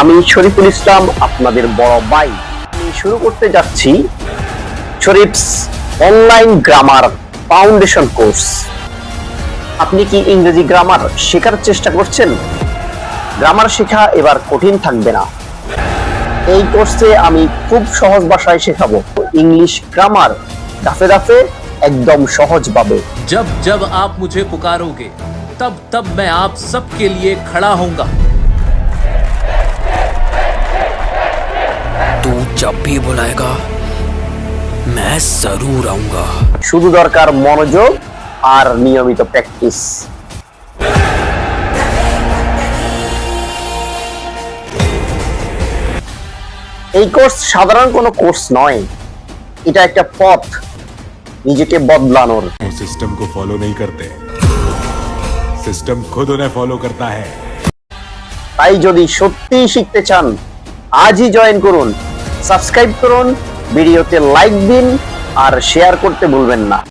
আমি শরীফুল ইসলাম, আপনাদের বড় ভাই। আমি শুরু করতে যাচ্ছি Sharif's online grammar foundation course. আপনি কি ইংরেজি গ্রামার শেখার চেষ্টা করছেন? গ্রামার শেখা এবার কঠিন থাকবে না। এই কোর্সে আমি খুব সহজ ভাষায় শেখাবো। ইংলিশ গ্রামার দাফে দাফে একদম সহজভাবে। জব জব আপ মুঝে পুকারোগে तब तब मैं आप सबके लिए खड़ा होऊंगा तू जब भी बुलाएगा मैं जरूर आऊंगा শুধু দরকার মনোযোগ আর নিয়মিত প্র্যাকটিস এই কোর্স সাধারণ কোনো কোর্স নয় এটা একটা পথ নিজেকে বদলানোর वो सिस्टम को फॉलो नहीं करते सिस्टम खुद उन्हें फॉलो करता है তাই যদি সত্যিই শিখতে চান আজই জয়েন করুন সাবস্ক্রাইব করুন ভিডিওতে লাইক দিন আর শেয়ার করতে ভুলবেন না